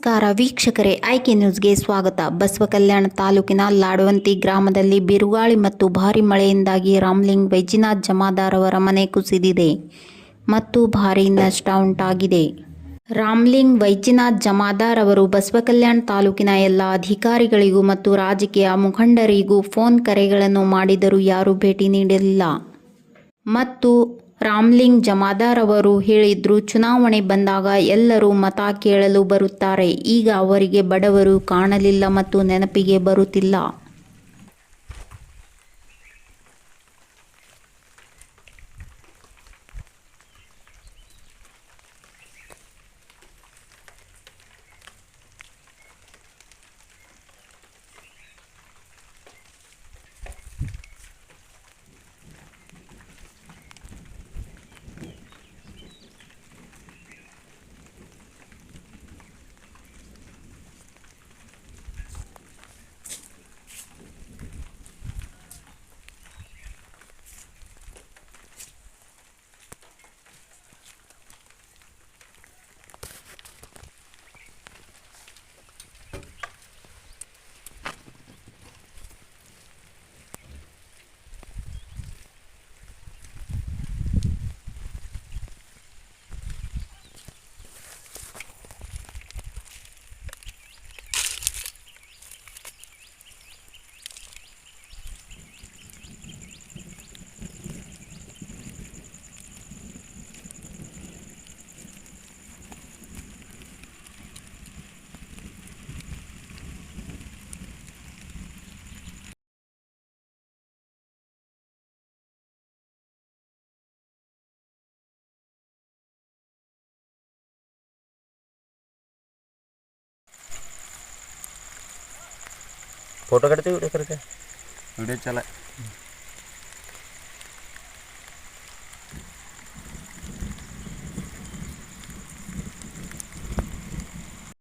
ನಮಸ್ಕಾರ ವೀಕ್ಷಕರೇ, ಆಯ್ಕೆ ನ್ಯೂಸ್ಗೆ ಸ್ವಾಗತ. ಬಸವ ಕಲ್ಯಾಣ ತಾಲೂಕಿನ ಲಾಡವಂತಿ ಗ್ರಾಮದಲ್ಲಿ ಬಿರುಗಾಳಿ ಮತ್ತು ಭಾರಿ ಮಳೆಯಿಂದಾಗಿ ರಾಮ್ಲಿಂಗ್ ವೈಜಿನಾಥ್ ಜಮಾದಾರ್ ಅವರ ಮನೆ ಕುಸಿದಿದೆ ಮತ್ತು ಭಾರಿ ನಷ್ಟ ಉಂಟಾಗಿದೆ. ರಾಮ್ಲಿಂಗ್ ವೈಜಿನಾಥ್ ಜಮಾದಾರ್ ಅವರು ಬಸವ ಕಲ್ಯಾಣ ತಾಲೂಕಿನ ಎಲ್ಲ ಅಧಿಕಾರಿಗಳಿಗೂ ಮತ್ತು ರಾಜಕೀಯ ಮುಖಂಡರಿಗೂ ಫೋನ್ ಕರೆಗಳನ್ನು ಮಾಡಿದರೂ ಯಾರೂ ಭೇಟಿ ನೀಡಲಿಲ್ಲ ಮತ್ತು ರಾಮ್ಲಿಂಗ್ ಜಮಾದಾರ್ ಅವರು ಹೇಳಿದ್ರು, ಚುನಾವಣೆ ಬಂದಾಗ ಎಲ್ಲರೂ ಮತ ಕೇಳಲು ಬರುತ್ತಾರೆ. ಈಗ ಅವರಿಗೆ ಬಡವರು ಕಾಣಲಿಲ್ಲ ಮತ್ತು ನೆನಪಿಗೆ ಬರುತ್ತಿಲ್ಲ. फ़ोटो काढते वीडियो करते व्हिडिओ चला